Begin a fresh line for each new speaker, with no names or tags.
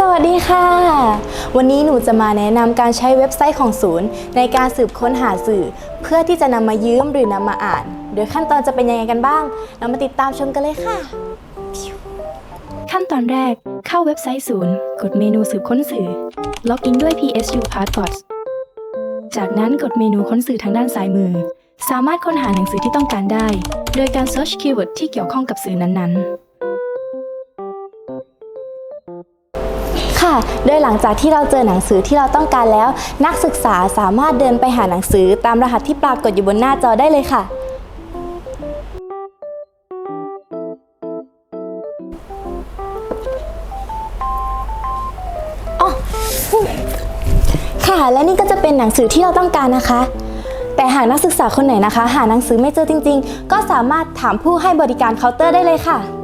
สวัสดีค่ะ วันนี้หนูจะมาแนะนำการใช้เว็บไซต์ของศูนย์ ในการสืบค้นหาสื่อ เพื่อที่จะนำมายืมหรือนำมาอ่าน โดยขั้นตอนจะเป็นยังไงกันบ้าง เรามาติดตามชมกันเลยค่ะ
ขั้นตอนแรกเข้าเว็บไซต์ศูนย์ กดเมนูสืบค้นสื่อ ล็อกอินด้วย PSU Passport จากนั้นกดเมนูค้นสื่อทางด้านซ้ายมือ สามารถค้นหาหนังสือที่ต้องการได้ โดยการ search keyword ที่เกี่ยวข้องกับสื่อนั้นๆ
ค่ะ โดยหลังจากที่เราเจอหนังสือที่เราต้องการแล้ว นักศึกษาสามารถเดินไปหาหนังสือตามรหัสที่ปรากฏอยู่บนหน้าจอได้เลยค่ะอ๋อค่ะ และนี่ก็จะเป็นหนังสือที่เราต้องการนะคะ แต่หากนักศึกษาคนไหนนะคะ หาหนังสือไม่เจอจริง ๆ ก็สามารถถามผู้ให้บริการเคาน์เตอร์ได้เลยค่ะ